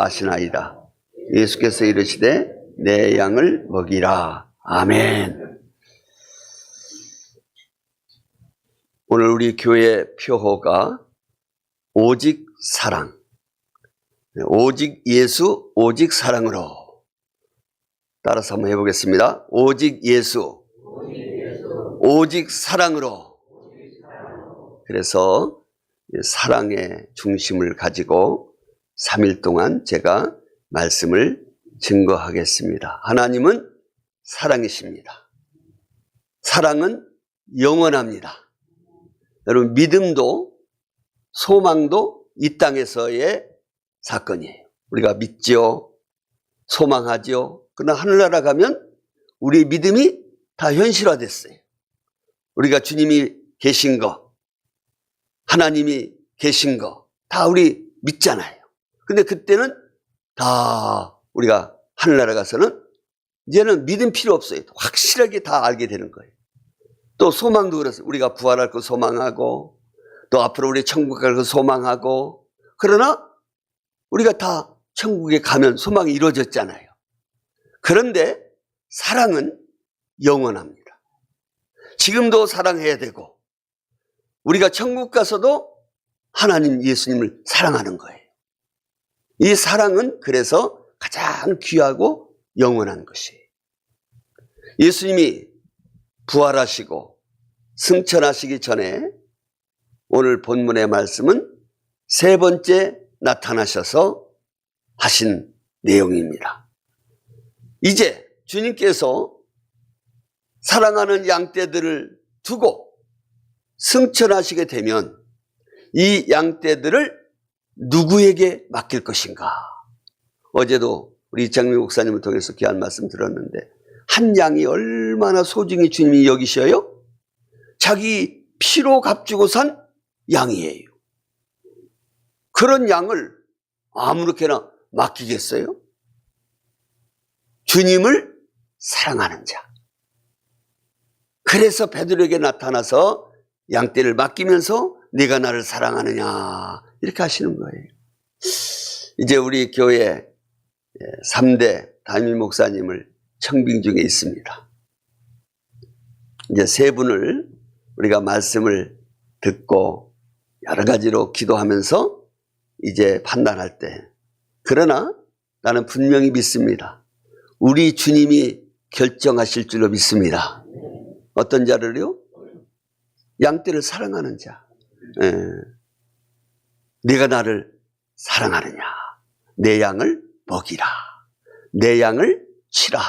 아시나이다. 예수께서 이르시되 내 양을 먹이라. 아멘. 오늘 우리 교회 표호가 오직 사랑. 오직 예수, 오직 사랑으로. 따라서 한번 해보겠습니다. 오직 예수, 오직 사랑으로. 그래서 사랑의 중심을 가지고 3일 동안 제가 말씀을 증거하겠습니다. 하나님은 사랑이십니다. 사랑은 영원합니다. 여러분, 믿음도 소망도 이 땅에서의 사건이에요. 우리가 믿지요. 소망하지요. 그러나 하늘나라 가면 우리 믿음이 다 현실화됐어요. 우리가 주님이 계신 거, 하나님이 계신 거, 다 우리 믿잖아요. 근데 그때는 다 우리가 하늘나라 가서는 이제는 믿음 필요 없어요. 확실하게 다 알게 되는 거예요. 또 소망도 그렇어요. 우리가 부활할 거 소망하고, 또 앞으로 우리 천국 갈 거 소망하고, 그러나 우리가 다 천국에 가면 소망이 이루어졌잖아요. 그런데 사랑은 영원합니다. 지금도 사랑해야 되고, 우리가 천국 가서도 하나님 예수님을 사랑하는 거예요. 이 사랑은 그래서 가장 귀하고 영원한 것이에요. 예수님이 부활하시고 승천하시기 전에 오늘 본문의 말씀은 세 번째 나타나셔서 하신 내용입니다. 이제 주님께서 사랑하는 양떼들을 두고 승천하시게 되면 이 양떼들을 누구에게 맡길 것인가? 어제도 우리 이창민 목사님을 통해서 귀한 말씀 들었는데 한 양이 얼마나 소중히 주님이 여기셔요? 자기 피로 값주고 산 양이에요. 그런 양을 아무렇게나 맡기겠어요? 주님을 사랑하는 자. 그래서 베드로에게 나타나서 양떼를 맡기면서 네가 나를 사랑하느냐 이렇게 하시는 거예요. 이제 우리 교회 3대 담임 목사님을 청빙 중에 있습니다. 이제 세 분을 우리가 말씀을 듣고 여러 가지로 기도하면서 이제 판단할 때 그러나 나는 분명히 믿습니다. 우리 주님이 결정하실 줄로 믿습니다. 어떤 자를요? 양떼를 사랑하는 자. 예. 네가 나를 사랑하느냐? 내 양을 먹이라. 내 양을 치라.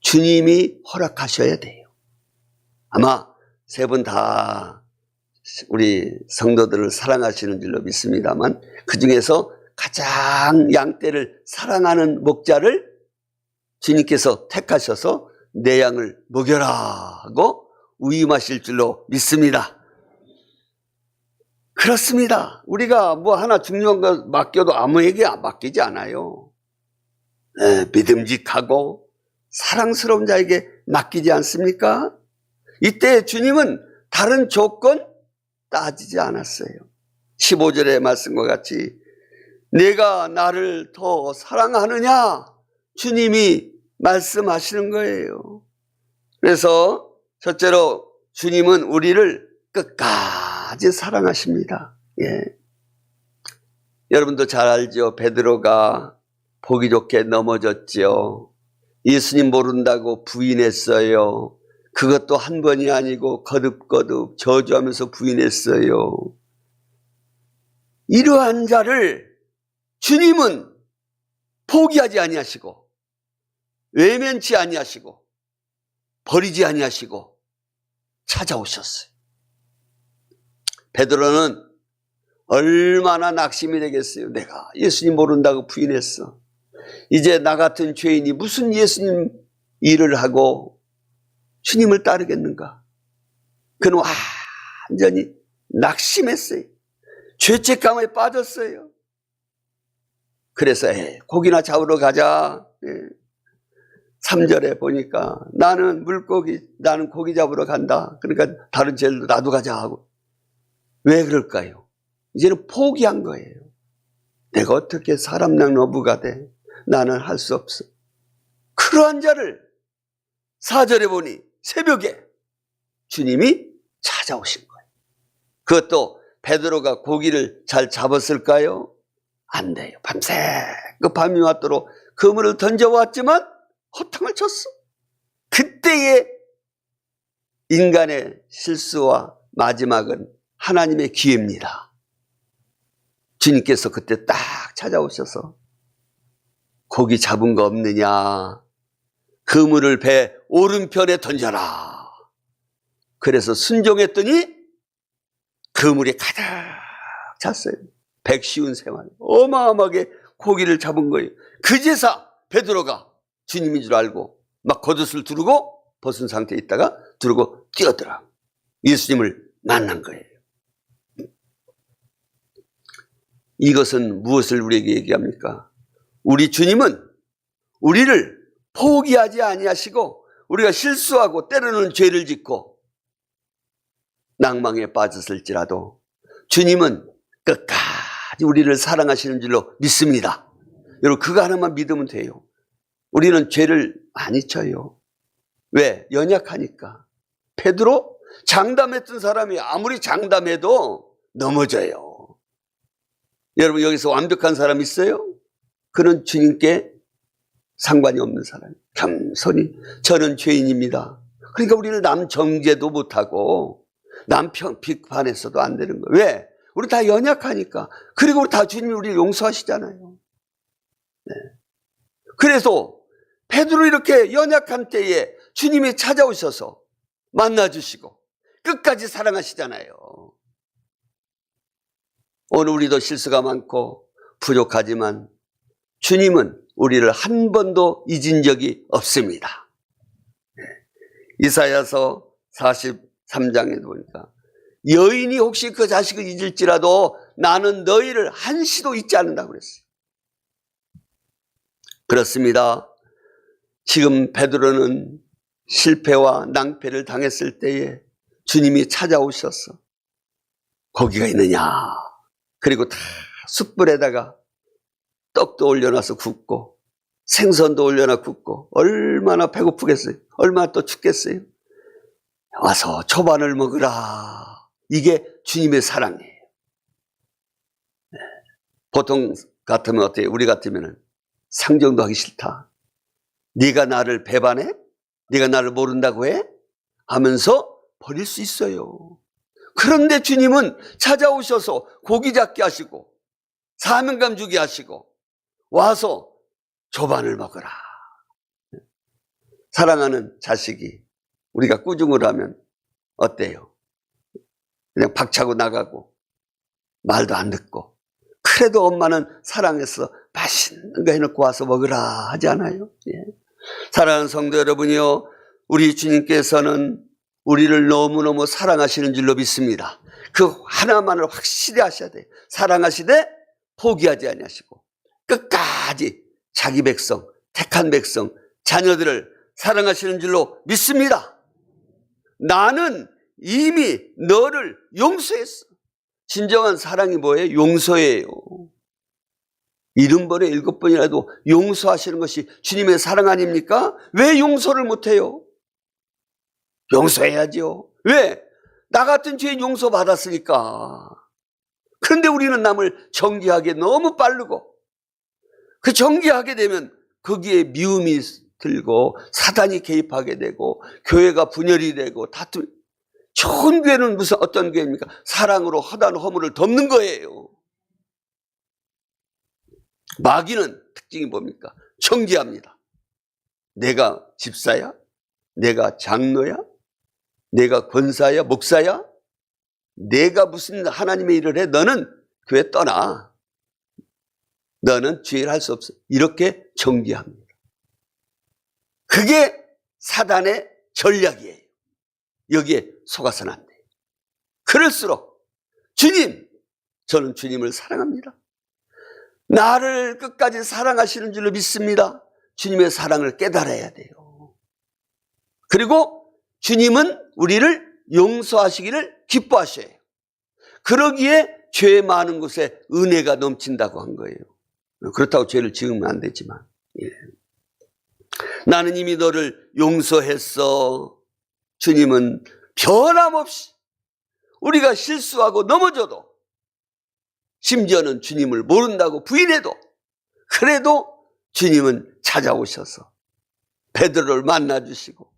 주님이 허락하셔야 돼요. 아마 세 분 다 우리 성도들을 사랑하시는 줄로 믿습니다만 그 중에서 가장 양떼를 사랑하는 목자를 주님께서 택하셔서 내 양을 먹여라 하고 위임하실 줄로 믿습니다. 그렇습니다. 우리가 뭐 하나 중요한 거 맡겨도 아무에게 맡기지 않아요. 네, 믿음직하고 사랑스러운 자에게 맡기지 않습니까? 이때 주님은 다른 조건 따지지 않았어요. 15절의 말씀과 같이 내가 나를 더 사랑하느냐? 주님이 말씀하시는 거예요. 그래서 첫째로 주님은 우리를 끝까지 사랑하십니다. 예. 여러분도 잘 알죠? 베드로가 보기 좋게 넘어졌지요. 예수님 모른다고 부인했어요. 그것도 한 번이 아니고 거듭거듭 저주하면서 부인했어요. 이러한 자를 주님은 포기하지 아니하시고 외면치 아니하시고 버리지 아니하시고 찾아오셨어요. 베드로는 얼마나 낙심이 되겠어요. 내가 예수님 모른다고 부인했어. 이제 나 같은 죄인이 무슨 예수님 일을 하고 주님을 따르겠는가? 그는 완전히 낙심했어요. 죄책감에 빠졌어요. 그래서 에, 고기나 잡으러 가자. 예. 3절에 보니까 나는 물고기, 나는 고기 잡으러 간다. 그러니까 다른 죄도 나도 가자 하고. 왜 그럴까요? 이제는 포기한 거예요. 내가 어떻게 사람랑 너부가 돼? 나는 할 수 없어. 그러한 자를 사절에 보니 새벽에 주님이 찾아오신 거예요. 그것도 베드로가 고기를 잘 잡았을까요? 안 돼요. 밤새 그 밤이 왔도록 그물을 던져왔지만 허탕을 쳤어. 그때의 인간의 실수와 마지막은 하나님의 기회입니다. 주님께서 그때 딱 찾아오셔서 고기 잡은 거 없느냐? 그물을 배 오른편에 던져라. 그래서 순종했더니 그물이 가득 찼어요. 백쉬운 생활. 어마어마하게 고기를 잡은 거예요. 그제서 베드로가 주님인 줄 알고 막 겉옷을 두르고 벗은 상태에 있다가 두르고 뛰어들어. 예수님을 만난 거예요. 이것은 무엇을 우리에게 얘기합니까? 우리 주님은 우리를 포기하지 아니하시고 우리가 실수하고 때로는 죄를 짓고 낭망에 빠졌을지라도 주님은 끝까지 우리를 사랑하시는 줄로 믿습니다. 여러분 그거 하나만 믿으면 돼요. 우리는 죄를 많이 쳐요. 왜? 연약하니까. 베드로 장담했던 사람이 아무리 장담해도 넘어져요. 여러분 여기서 완벽한 사람 있어요? 그는 주님께 상관이 없는 사람. 겸손히 저는 죄인입니다. 그러니까 우리는 남 정죄도 못하고 남편 비판해서도 안 되는 거예요. 왜? 우리 다 연약하니까. 그리고 우리 다 주님이 우리를 용서하시잖아요. 네. 그래서 베드로 이렇게 연약한 때에 주님이 찾아오셔서 만나주시고 끝까지 사랑하시잖아요. 오늘 우리도 실수가 많고 부족하지만 주님은 우리를 한 번도 잊은 적이 없습니다. 네. 이사야서 43장에 보니까 여인이 혹시 그 자식을 잊을지라도 나는 너희를 한시도 잊지 않는다고 그랬어요. 그렇습니다. 지금 베드로는 실패와 낭패를 당했을 때에 주님이 찾아오셔서 고기가 있느냐 그리고 다 숯불에다가 떡도 올려놔서 굽고 생선도 올려놔 굽고 얼마나 배고프겠어요 얼마나 또 춥겠어요 와서 초반을 먹으라 이게 주님의 사랑이에요 네. 보통 같으면 어때요 우리 같으면 상정도 하기 싫다 네가 나를 배반해? 네가 나를 모른다고 해? 하면서 버릴 수 있어요. 그런데 주님은 찾아오셔서 고기 잡게 하시고 사명감 주게 하시고 와서 조반을 먹어라. 사랑하는 자식이 우리가 꾸중을 하면 어때요? 그냥 박차고 나가고 말도 안 듣고 그래도 엄마는 사랑해서 맛있는 거 해놓고 와서 먹으라 하지 않아요? 예. 사랑하는 성도 여러분이요, 우리 주님께서는 우리를 너무너무 사랑하시는 줄로 믿습니다. 그 하나만을 확실히 하셔야 돼요. 사랑하시되 포기하지 아니하시고 끝까지 자기 백성, 택한 백성, 자녀들을 사랑하시는 줄로 믿습니다. 나는 이미 너를 용서했어. 진정한 사랑이 뭐예요? 용서예요. 일흔 번에 일곱 번이라도 용서하시는 것이 주님의 사랑 아닙니까? 왜 용서를 못해요? 용서해야죠. 왜? 나 같은 죄인 용서받았으니까. 그런데 우리는 남을 정죄하게 너무 빠르고 그 정죄하게 되면 거기에 미움이 들고 사단이 개입하게 되고 교회가 분열이 되고 다툼 좋은 교회는 무슨 어떤 교회입니까? 사랑으로 허단 허물을 덮는 거예요. 마귀는 특징이 뭡니까? 정죄합니다. 내가 집사야? 내가 장로야? 내가 권사야? 목사야? 내가 무슨 하나님의 일을 해? 너는 교회 떠나. 너는 죄를 할 수 없어. 이렇게 정죄합니다. 그게 사단의 전략이에요. 여기에 속아서는 안 돼요. 그럴수록 주님, 저는 주님을 사랑합니다. 나를 끝까지 사랑하시는 줄로 믿습니다. 주님의 사랑을 깨달아야 돼요. 그리고 주님은 우리를 용서하시기를 기뻐하셔요. 그러기에 죄 많은 곳에 은혜가 넘친다고 한 거예요. 그렇다고 죄를 지으면 안 되지만. 예. 나는 이미 너를 용서했어. 주님은 변함없이 우리가 실수하고 넘어져도 심지어는 주님을 모른다고 부인해도 그래도 주님은 찾아오셔서 베드로를 만나 주시고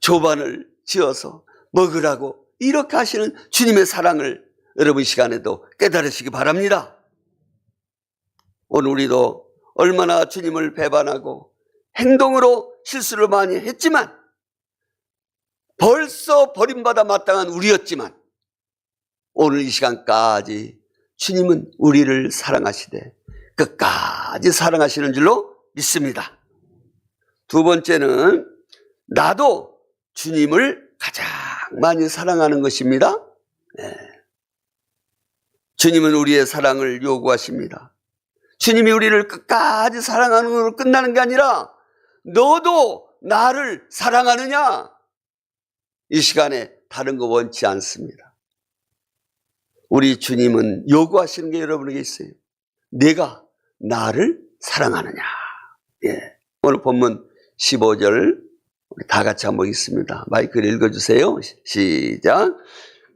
조반을 지어서 먹으라고 이렇게 하시는 주님의 사랑을 여러분 이 시간에도 깨달으시기 바랍니다. 오늘 우리도 얼마나 주님을 배반하고 행동으로 실수를 많이 했지만 벌써 버림받아 마땅한 우리였지만 오늘 이 시간까지 주님은 우리를 사랑하시되 끝까지 사랑하시는 줄로 믿습니다. 두 번째는 나도 주님을 가장 많이 사랑하는 것입니다. 네. 주님은 우리의 사랑을 요구하십니다. 주님이 우리를 끝까지 사랑하는 것으로 끝나는 게 아니라 너도 나를 사랑하느냐? 이 시간에 다른 거 원치 않습니다. 우리 주님은 요구하시는 게 여러분에게 있어요. 내가 나를 사랑하느냐. 예. 오늘 본문 15절 우리 다 같이 한번 읽습니다. 마이크를 읽어주세요. 시작.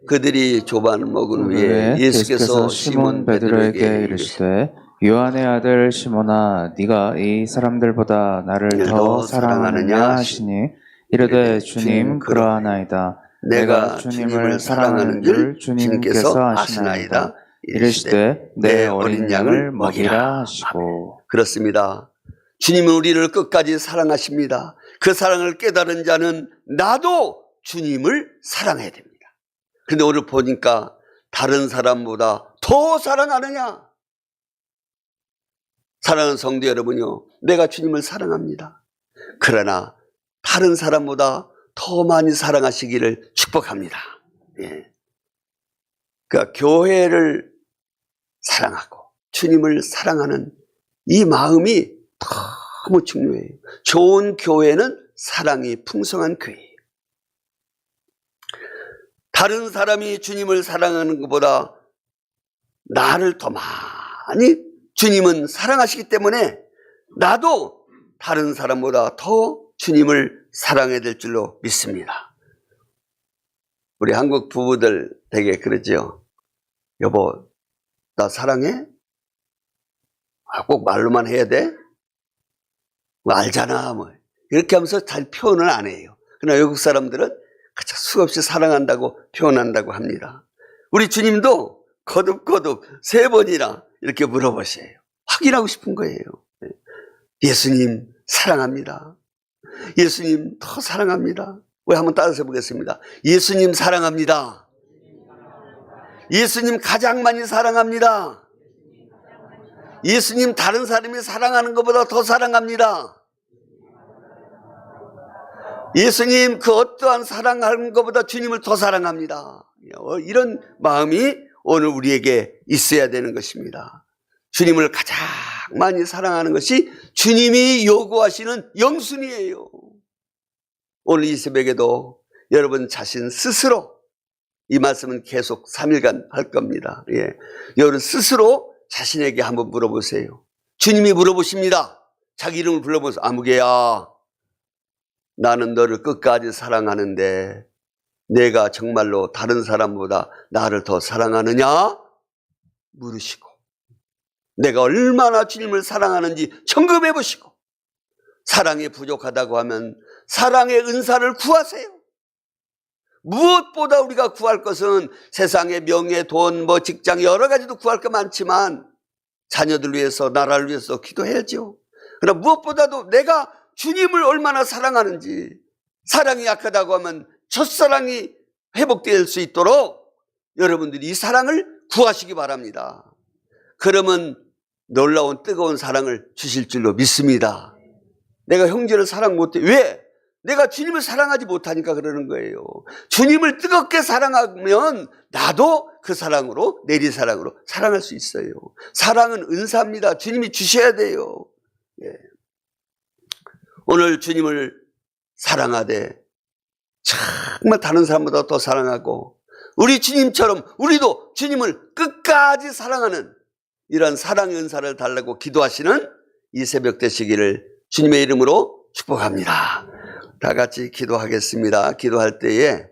그들이 조반을 먹은 후에 예수께서 시몬 베드로에게 이르시되 요한의 아들 시몬아 네가 이 사람들보다 나를 더 사랑하느냐 하시니 이르되 주님 그러하나이다 내가 주님을 사랑하는 줄 주님께서 아시나이다. 이르시되 내 어린 양을 먹이라 하시고 그렇습니다. 주님은 우리를 끝까지 사랑하십니다. 그 사랑을 깨달은 자는 나도 주님을 사랑해야 됩니다. 근데 오늘 보니까 다른 사람보다 더 사랑하느냐? 사랑하는 성도 여러분요, 내가 주님을 사랑합니다. 그러나 다른 사람보다 더 많이 사랑하시기를 축복합니다. 예. 그러니까 교회를 사랑하고 주님을 사랑하는 이 마음이 너무 중요해요. 좋은 교회는 사랑이 풍성한 교회예요. 다른 사람이 주님을 사랑하는 것보다 나를 더 많이 주님은 사랑하시기 때문에 나도 다른 사람보다 더 주님을 사랑해야 될 줄로 믿습니다. 우리 한국 부부들 되게 그러죠. 여보, 나 사랑해? 아, 꼭 말로만 해야 돼? 뭐 알잖아, 뭐. 이렇게 하면서 잘 표현을 안 해요. 그러나 외국 사람들은 수없이 사랑한다고 표현한다고 합니다. 우리 주님도 거듭거듭 세 번이나 이렇게 물어보세요. 확인하고 싶은 거예요. 예수님 사랑합니다. 예수님 더 사랑합니다. 왜 한번 따라서 보겠습니다. 예수님 사랑합니다. 예수님 가장 많이 사랑합니다. 예수님 다른 사람이 사랑하는 것보다 더 사랑합니다. 예수님 그 어떠한 사랑하는 것보다 주님을 더 사랑합니다. 어, 이런 마음이 오늘 우리에게 있어야 되는 것입니다. 주님을 가장 많이 사랑하는 것이 주님이 요구하시는 영순이에요. 오늘 이 새벽에도 여러분 자신 스스로 이 말씀은 계속 3일간 할 겁니다. 예. 여러분 스스로 자신에게 한번 물어보세요. 주님이 물어보십니다. 자기 이름을 불러보세요. 아무개야. 나는 너를 끝까지 사랑하는데 내가 정말로 다른 사람보다 나를 더 사랑하느냐? 물으시고 내가 얼마나 주님을 사랑하는지 점검해 보시고 사랑이 부족하다고 하면 사랑의 은사를 구하세요. 무엇보다 우리가 구할 것은 세상의 명예, 돈, 뭐 직장 여러 가지도 구할 것 많지만 자녀들 위해서 나라를 위해서 기도해야죠. 그러나 무엇보다도 내가 주님을 얼마나 사랑하는지 사랑이 약하다고 하면 첫사랑이 회복될 수 있도록 여러분들이 이 사랑을 구하시기 바랍니다. 그러면 놀라운 뜨거운 사랑을 주실 줄로 믿습니다. 내가 형제를 사랑 못해. 왜? 내가 주님을 사랑하지 못하니까 그러는 거예요. 주님을 뜨겁게 사랑하면 나도 그 사랑으로, 내리 사랑으로 사랑할 수 있어요. 사랑은 은사입니다. 주님이 주셔야 돼요. 예. 오늘 주님을 사랑하되 정말 다른 사람보다 더 사랑하고 우리 주님처럼 우리도 주님을 끝까지 사랑하는 이런 사랑의 은사를 달라고 기도하시는 이 새벽 되시기를 주님의 이름으로 축복합니다. 다 같이 기도하겠습니다. 기도할 때에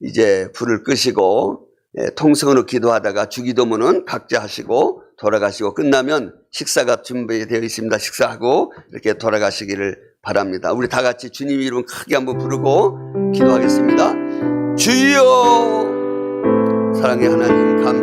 이제 불을 끄시고 예, 통성으로 기도하다가 주기도문은 각자 하시고 돌아가시고 끝나면 식사가 준비되어 있습니다. 식사하고 이렇게 돌아가시기를 바랍니다. 우리 다 같이 주님 이름 크게 한번 부르고 기도하겠습니다. 주여 사랑의 하나님 감사